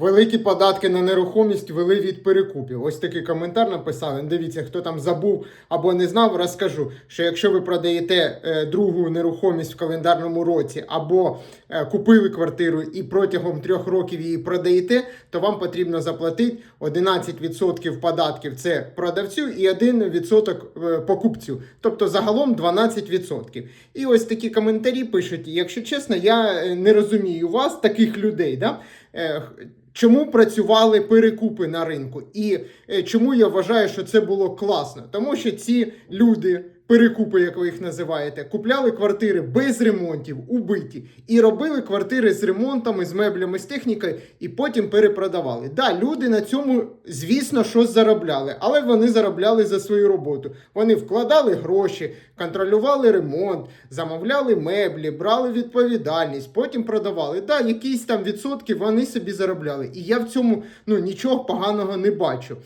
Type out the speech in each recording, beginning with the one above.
Великі податки на нерухомість вели від перекупів. Ось такий коментар написали. Дивіться, хто там забув або не знав, розкажу, що якщо ви продаєте е, другу нерухомість в календарному році, або е, купили квартиру і протягом трьох років її продаєте, то вам потрібно заплатити 11% податків це продавцю і 1% е, покупцю. Тобто загалом 12%. І ось такі коментарі пишуть. Якщо чесно, я не розумію вас, таких людей. Да? Чому працювали перекупи на ринку? І е, чому я вважаю, що це було класно? Тому що ці люди, перекупи, як ви їх називаєте, купляли квартири без ремонтів, убиті, і робили квартири з ремонтами, з меблями, з технікою, і потім перепродавали. Да, люди на цьому, звісно, щось заробляли, але вони заробляли за свою роботу. Вони вкладали гроші, контролювали ремонт, замовляли меблі, брали відповідальність, потім продавали. Да, якісь там відсотки вони собі заробляли. І я в цьому ну, нічого поганого не бачу.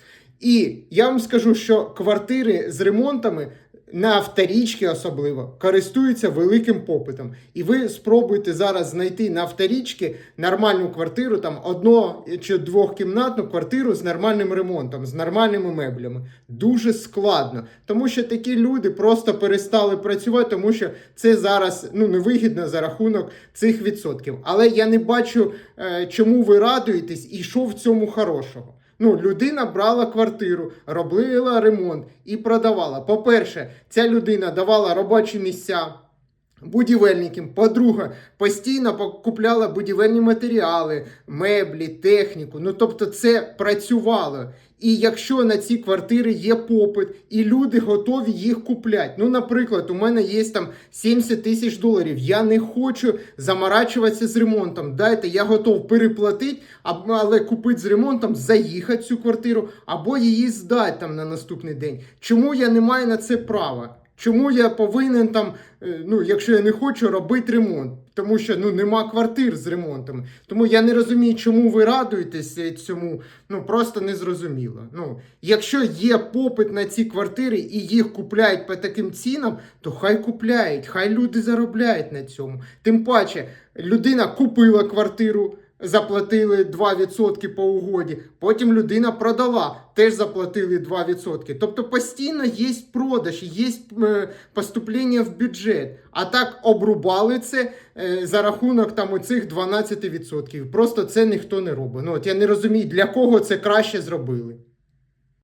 І я вам скажу, що квартири з ремонтами на авторічки особливо користуються великим попитом. І ви спробуйте зараз знайти на авторічки нормальну квартиру, там одно чи двохкімнатну квартиру з нормальним ремонтом, з нормальними меблями. Дуже складно, тому що такі люди просто перестали працювати, тому що це зараз ну невигідно за рахунок цих відсотків. Але я не бачу, е, чому ви радуєтесь і що в цьому хорошого. Ну, людина брала квартиру, робила ремонт і продавала. По-перше, ця людина давала робочі місця будівельникам. По-друге, постійно купляла будівельні матеріали, меблі, техніку. Ну, тобто, це працювало. І якщо на ці квартири є попит, і люди готові їх купляти. Ну, наприклад, у мене є там 70 тисяч доларів. Я не хочу заморачуватися з ремонтом. Дайте, я готов переплатити, але купити з ремонтом, заїхати цю квартиру або її здати там на наступний день. Чому я не маю на це права? Чому я повинен там, е, ну, якщо я не хочу робити ремонт? Тому що ну нема квартир з ремонтами. Тому я не розумію, чому ви радуєтесь е, цьому. Ну просто не зрозуміло. Ну, якщо є попит на ці квартири і їх купляють по таким цінам, то хай купляють, хай люди заробляють на цьому. Тим паче, людина купила квартиру. Заплатили 2% по угоді, потім людина продала, теж заплатили 2%. Тобто постійно є продаж, є е, поступлення в бюджет. А так обрубали це е, за рахунок там оцих 12%. Просто це ніхто не робить. Ну от я не розумію, для кого це краще зробили.